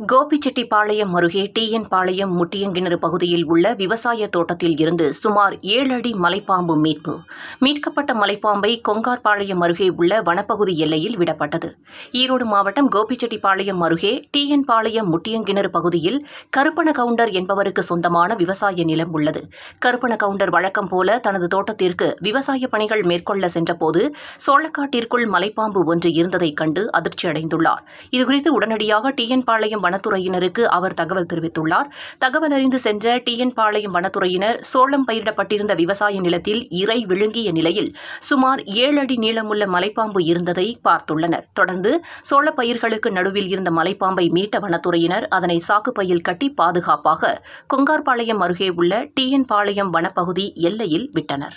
கோபிச்செட்டிப்பாளையம் அருகே டிஎன் பாளையம் முட்டியங்கிணறு பகுதியில் உள்ள விவசாய தோட்டத்தில் இருந்து சுமார் ஏழு அடி மலைப்பாம்பு மீட்பு. மீட்கப்பட்ட மலைப்பாம்பை கொங்கார்பாளையம் அருகே உள்ள வனப்பகுதி எல்லையில் விடப்பட்டது. ஈரோடு மாவட்டம் கோபிச்செட்டிப்பாளையம் அருகே டிஎன் பாளையம் முட்டியங்கிணறு பகுதியில் கருப்பண கவுண்டர் என்பவருக்கு சொந்தமான விவசாய நிலம் உள்ளது. கருப்பண கவுண்டர் வழக்கம் போல தனது தோட்டத்திற்கு விவசாய பணிகள் மேற்கொள்ள சென்றபோது சோளக்காட்டிற்குள் மலைப்பாம்பு ஒன்று இருந்ததைக் கண்டு அதிர்ச்சியடைந்துள்ளார். இதுகுறித்து உடனடியாக டிஎன் பாளையம் வனத்துறையினருக்கு அவர் தகவல் தெரிவித்துள்ளார். தகவல் அறிந்து சென்ற டிஎன் பாளையம் வனத்துறையினர் சோளம் பயிரிடப்பட்டிருந்த விவசாய நிலத்தில் இறை விழுங்கிய நிலையில் சுமார் ஏழு அடி நீளமுள்ள மலைப்பாம்பு இருந்ததை பார்த்துள்ளனர். தொடர்ந்து சோள பயிர்களுக்கு நடுவில் இருந்த மலைப்பாம்பை மீட்ட வனத்துறையினர் அதனை சாக்குப்பையில் கட்டி பாதுகாப்பாக கொங்கார்பாளையம் அருகே உள்ள டிஎன் பாளையம் வனப்பகுதி எல்லையில் விட்டனர்.